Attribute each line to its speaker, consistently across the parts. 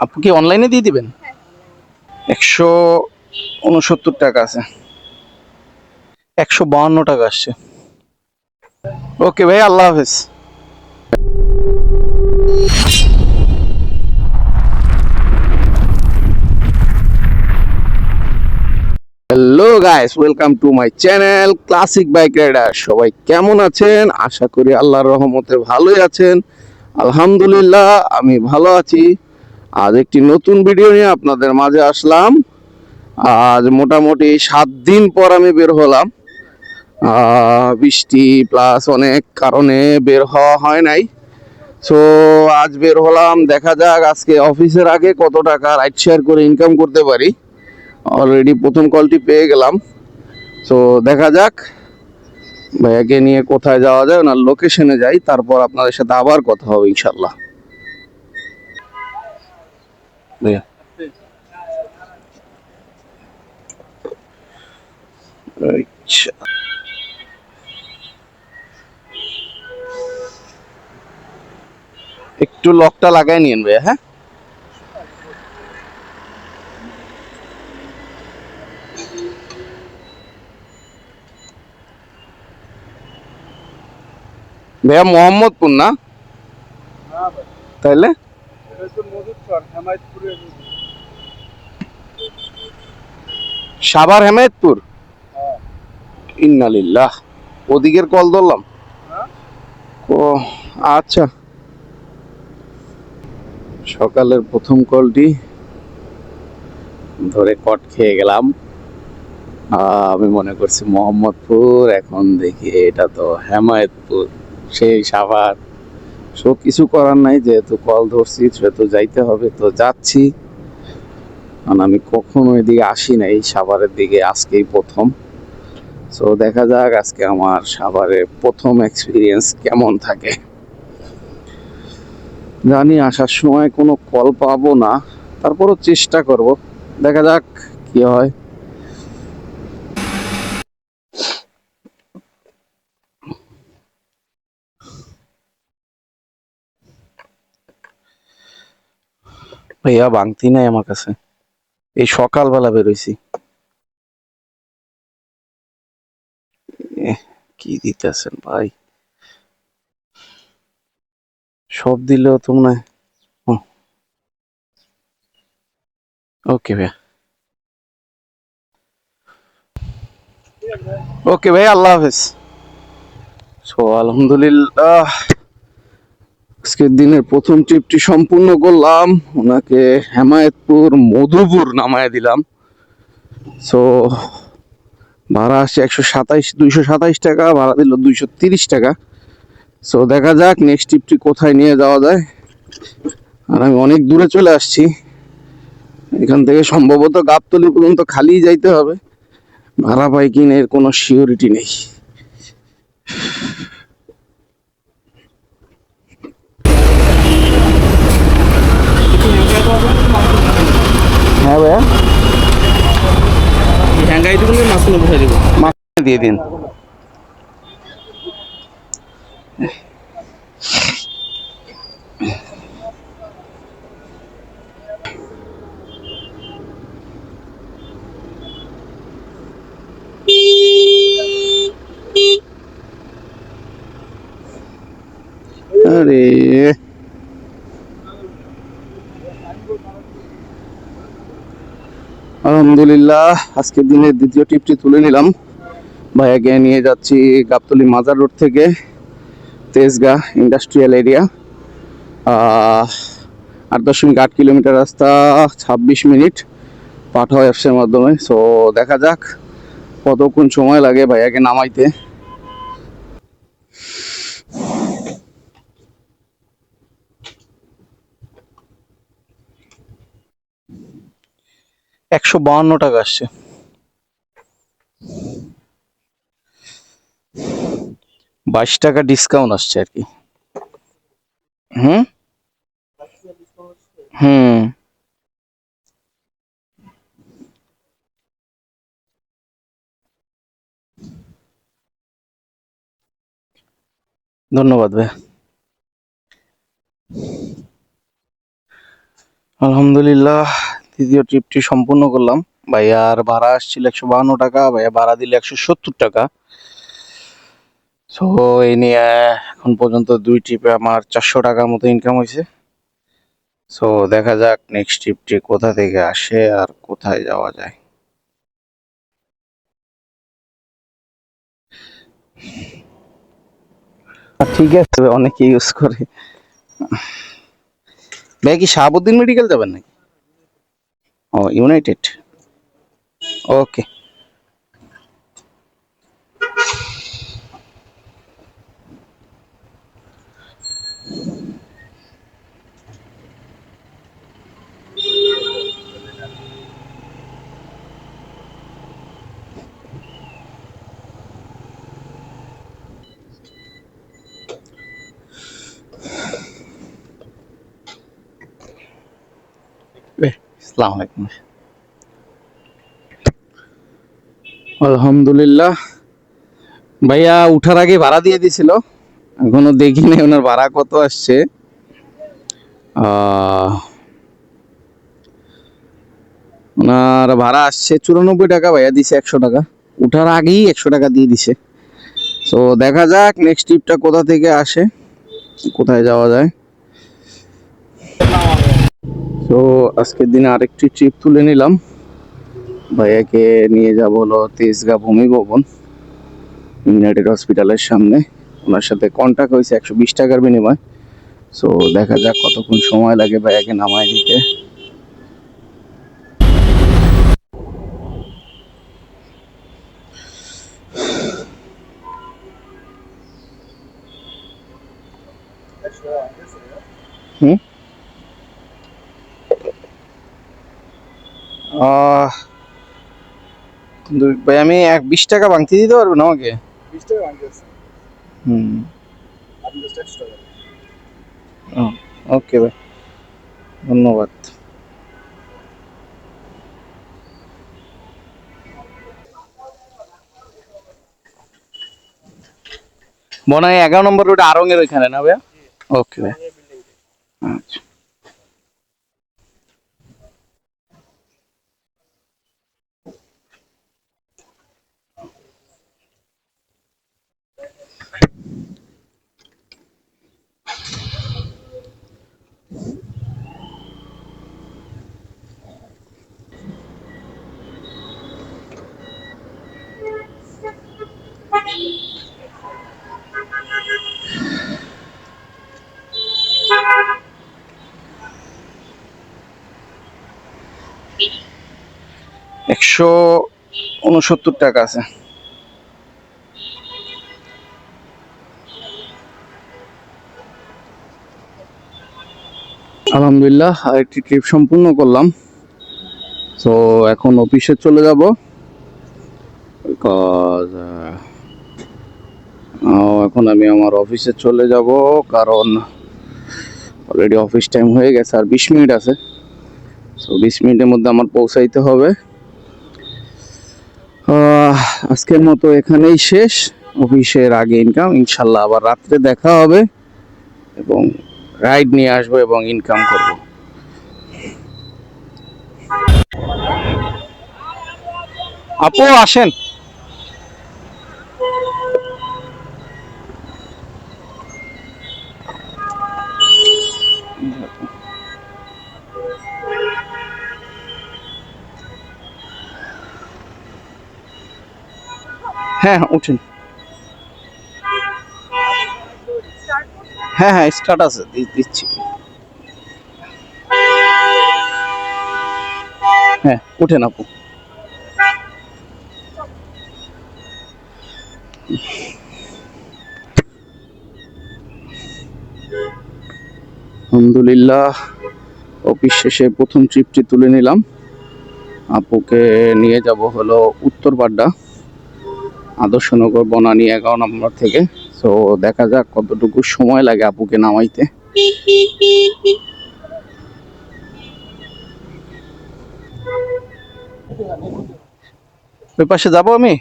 Speaker 1: আপনি কি অনলাইনে দিয়ে দিবেন? একশো উনসত্তর টাকা আছে। একশো বাহান্ন টাকা আসছে। ওকে ভাই আল্লাহ হাফেজ। Hello guys welcome to my channel classic bike rider সবাই কেমন আছেন? আশা করি আল্লাহর রহমতে ভালোই আছেন। আলহামদুলিল্লাহ আমি ভালো আছি। আজ একটি নতুন ভিডিও নিয়ে আপনাদের মাঝে আসলাম। আজ মোটামুটি সাত দিন পর আমি বের হলাম। বৃষ্টি প্লাস অনেক কারণে বের হওয়া হয় নাই। সো আজ বের হলাম। দেখা যাক আজকে অফিসের আগে কত টাকা রাইড শেয়ার করে ইনকাম করতে পারি। অলরেডি প্রথম কলটি পেয়ে গেলাম। তো দেখা যাক। ভাইয়াকে নিয়ে কোথায় যাওয়া যায়, ওনার লোকেশনে যাই, তারপর আপনাদের সাথে আবার কথা হবে ইনশাল্লাহ ভাইয়া আচ্ছা একটু লকটা লাগাই নিন ভাইয়া হ্যাঁ? ভাইয়া মোহাম্মদপুর না? তাইলে? সাভার হেমায়তপুর? ইন্নালিল্লাহ। ওদিকের কল ধরলাম। ও আচ্ছা। সকালের প্রথম কলটি ধরে কট খেয়ে গেলাম। আহ, আমি মনে করছি মোহাম্মদপুর এখন দেখি এটা তো হেমায়তপুর সেই সাভার। সো কিছু করার নাই, যেহেতু কল ধরছি, সেহেতু যাইতে হবে, তো যাচ্ছি। কারণ আমি কখনো এদিকে আসি নাই সাভারের দিকে, আজকেই প্রথম। সো দেখা যাক আজকে আমার সাভারের প্রথম এক্সপিরিয়েন্স কেমন থাকে। জানি আসার সময় কোনো কল পাবো না, তারপরও চেষ্টা করব। দেখা যাক কি হয়। ভাইয়া, বাংতি নাই আমার কাছে। এই সকালবেলা বেরোইছি। কি দিতেছেন ভাই? সব দিলেও তো মনে ওকে ভাইয়া। ওকে ভাই আল্লাহ হাফেজ। সো, আলহামদুলিল্লাহ। আজকের দিনের প্রথম ট্রিপটি সম্পূর্ণ করলাম। ওনাকে হেমায়তপুর মধুপুর নামায় দিলাম। সো ভাড়া আসছে একশো সাতাইশ, দুইশো সাতাইশ টাকা, ভাড়া দিল দুইশো তিরিশ টাকা। সো দেখা যাক নেক্সট ট্রিপটি কোথায় নিয়ে যাওয়া যায়। আর আমি অনেক দূরে চলে আসছি। এখান থেকে সম্ভবত গাবতলি পর্যন্ত খালি যাইতে হবে। ভাড়া পাই কিনা এর কোনো সিওরিটি নেই হ্যাঁ ভাইয়া
Speaker 2: হ্যাঙ্গাই দিবেন মাছগুলো বসে দিব
Speaker 1: মাছ দিয়ে দিন। আরে। আলহামদুলিল্লাহ, আজকের দিনের দ্বিতীয় টিপটি তুলে নিলাম। ভাইয়াকে নিয়ে যাচ্ছি গাবতলি মাজার রোড থেকে তেজগাঁ ইন্ডাস্ট্রিয়াল এরিয়া। আট দশমিক আট কিলোমিটার রাস্তা, ছাব্বিশ মিনিট পাঠাও অ্যাপসের মাধ্যমে। সো দেখা যাক কতক্ষণ সময় লাগে ভাইয়াকে নামাইতে। একশো বাহান্ন টাকা আসছে। বাইশ টাকা ডিসকাউন্ট আসছে আর কি। হুম? হুম। ধন্যবাদ ভাই। আলহামদুলিল্লাহ দ্বিতীয় ট্রিপটি সম্পূর্ণ করলাম। ভাইয়ার ভাড়া আসছিল একশো বাহান্ন টাকা, ভাইয়া ভাড়া দিলে একশো সত্তর টাকা। সো এই নিয়ে এখন পর্যন্ত দুই ট্রিপে আমার চারশো টাকার মতো ইনকাম হয়েছে। সো দেখা যাক নেক্সট ট্রিপটি কোথা থেকে আসে আর কোথায় যাওয়া যায়। ঠিক আছে অনেকে ইউজ করে। ভাই কি শাহাবুদ্দিন মেডিকেল যাবেন নাকি? ও ইউনাইটেড ওকে আসসালামু আলহামদুলিল্লাহ। ভাইয়া উঠার আগে ভাড়া দিয়ে দিছিল। এখনও দেখিনি ওনার ভাড়া কত আসছে। ওনার ভাড়া আসছে চুরানব্বই টাকা ভাইয়া, দিছে একশো টাকা। উঠার আগেই একশো টাকা দিয়ে দিছে। তো দেখা যাক নেক্সট ট্রিপটা কোথা থেকে আসে, কোথায় যাওয়া যায়। তো আজকের দিনে আরেকটি ট্রিপ তুলে নিলাম। ভাইয়াকে নিয়ে যাব হলো তেজগা ভূমি ভবন ইউনাইটেড হসপিটালের সামনে। ওনার সাথে কন্ট্যাক্ট হয়েছে একশো বিশ টাকার বিনিময়। সো দেখা যাক কতক্ষণ সময় লাগে ভাইয়াকে নামায় দিতে। হুম আহ দুই- ভাই আমি এক বিশ টাকা ভাঙতে দিতে পারবেন আমাকে? হুম। ওকে ভাই। ধন্যবাদ। মনে হয় এগারো নম্বর রোড আরঙের ওইখানে না ভাইয়া? ওকে ভাই। আচ্ছা। একশো উনসত্তর টাকা আছে। আলহামদুলিল্লাহ, আরেকটি ট্রিপ সম্পূর্ণ করলাম। তো এখন অফিসে চলে যাব। বিকজ এখন আমি আমার অফিসে চলে যাব। কারণ অলরেডি অফিস টাইম হয়ে গেছে আর বিশ মিনিট আছে। তো বিশ মিনিটের মধ্যে আমার পৌঁছাইতে হবে। আজকের মতো এখানেই শেষ। অফিসের আগে ইনকাম ইনশাল্লাহ আবার রাত্রে দেখা হবে এবং রাইড নিয়ে আসব এবং ইনকাম করব। আপু, আসেন। হ্যাঁ হ্যাঁ উঠেন। হ্যাঁ হ্যাঁ স্টার্ট আছে দিচ্ছি। হ্যাঁ উঠেন আপু। আলহামদুলিল্লাহ অফিস শেষে প্রথম ট্রিপটি তুলে নিলাম। আপুকে নিয়ে যাব হলো উত্তরপাড্ডা আদর্শনগর বনানি এগারো নম্বর থেকে। তো দেখা যাক কতটুকু সময় লাগে আপুকে নামাইতে। ওই পাশে যাব আমি?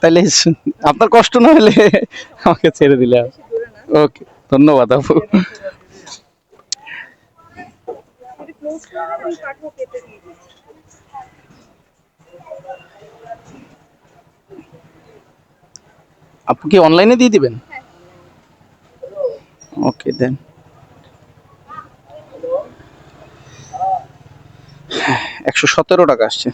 Speaker 1: তাহলে আপনার কষ্ট না হলে আমাকে ছেড়ে দিলে ওকে ধন্যবাদ আপু।
Speaker 3: ক্লোজ করে
Speaker 2: আপনি কি অনলাইনে দিয়ে দিবেন। ওকে দেন একশো সতেরো টাকা আসছে।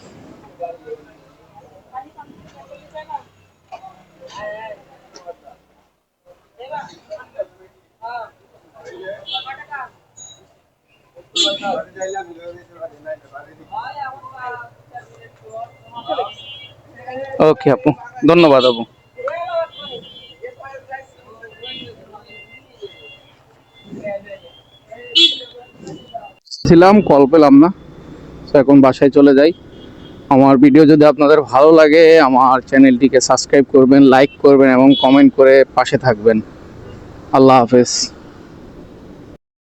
Speaker 2: ওকে আপু। ধন্যবাদ, আপু।
Speaker 1: ছিলাম, কল পেলাম না। তো এখন বাসায় চলে যাই। আমার ভিডিও যদি আপনাদের ভালো লাগে, আমার চ্যানেলটিকে সাবস্ক্রাইব করবেন লাইক করবেন এবং কমেন্ট করে পাশে থাকবেন। আল্লাহ হাফেজ।